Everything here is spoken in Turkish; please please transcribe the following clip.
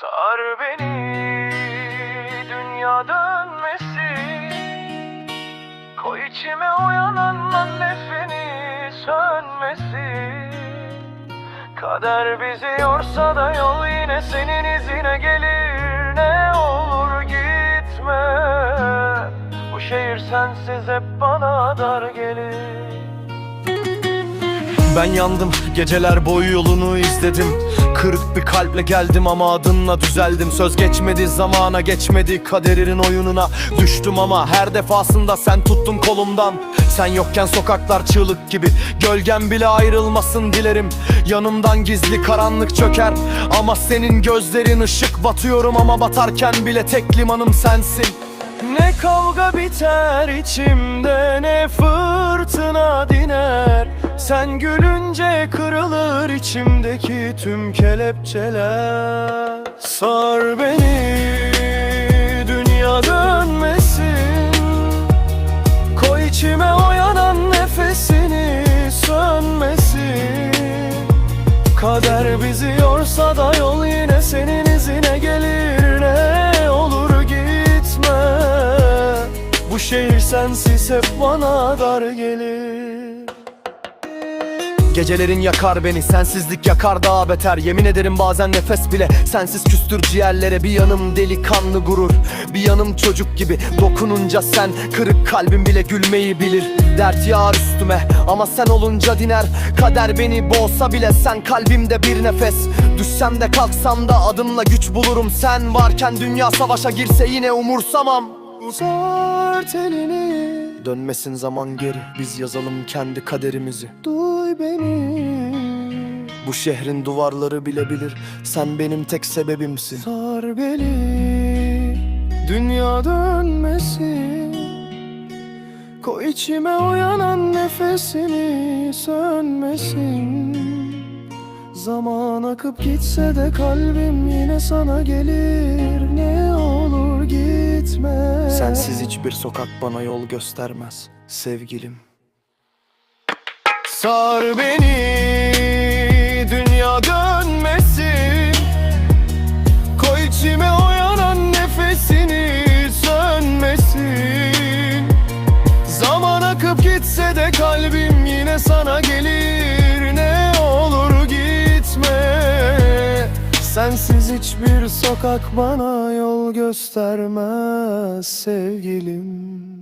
Sar beni dünya dönmesin. Koy içime uyanan nefeni sönmesin. Kader bizi yorsa da yol yine senin izine gelir. Ne olur gitme. Bu şehir sensiz hep bana dar gelir. Ben yandım geceler boyu yolunu izledim Kırık bir kalple geldim ama adınla düzeldim. Söz geçmedi zamana geçmedi. Kaderinin oyununa Düştüm ama her defasında sen tuttun kolumdan. Sen yokken sokaklar çığlık gibi. Gölgem bile ayrılmasın dilerim. Yanımdan gizli karanlık çöker. Ama senin gözlerin ışık. Batıyorum ama batarken bile tek limanım sensin. Ne kavga biter içimde ne fırtına diner Sen gülünce kırılır içimdeki tüm kelepçeler. Sar beni dünya dönmesin. Koy içime o yanan nefesini sönmesin. Kader bizi yorsa da yol yine senin izine gelir. Ne olur gitme. Bu şehir sensiz hep bana dar gelir Gecelerin yakar beni Sensizlik yakar daha beter. Yemin ederim bazen nefes bile Sensiz küstür. Ciğerlere Bir yanım delikanlı gurur. Bir yanım çocuk gibi Dokununca sen Kırık kalbim bile gülmeyi bilir. Dert yağar üstüme Ama sen olunca diner. Kader beni boğsa bile Sen kalbimde bir nefes. Düşsem de kalksam da adımla güç bulurum. Sen varken dünya savaşa girse yine umursamam Uzar telini Dönmesin zaman geri Biz yazalım kendi kaderimizi. Duy beni. Bu şehrin duvarları bile bilir Sen benim tek sebebimsin. Sar beni. Dünya dönmesin. Koy içime uyanan nefesini sönmesin. Zaman akıp gitse de kalbim yine sana gelir. Ne gitme. Sensiz hiçbir sokak bana yol göstermez sevgilim. Sar beni dünya dönmesin. Koy içime o yanan nefesini sönmesin. Zaman akıp gitse de kalbim yine sana gelir Sensiz hiçbir sokak bana yol göstermez sevgilim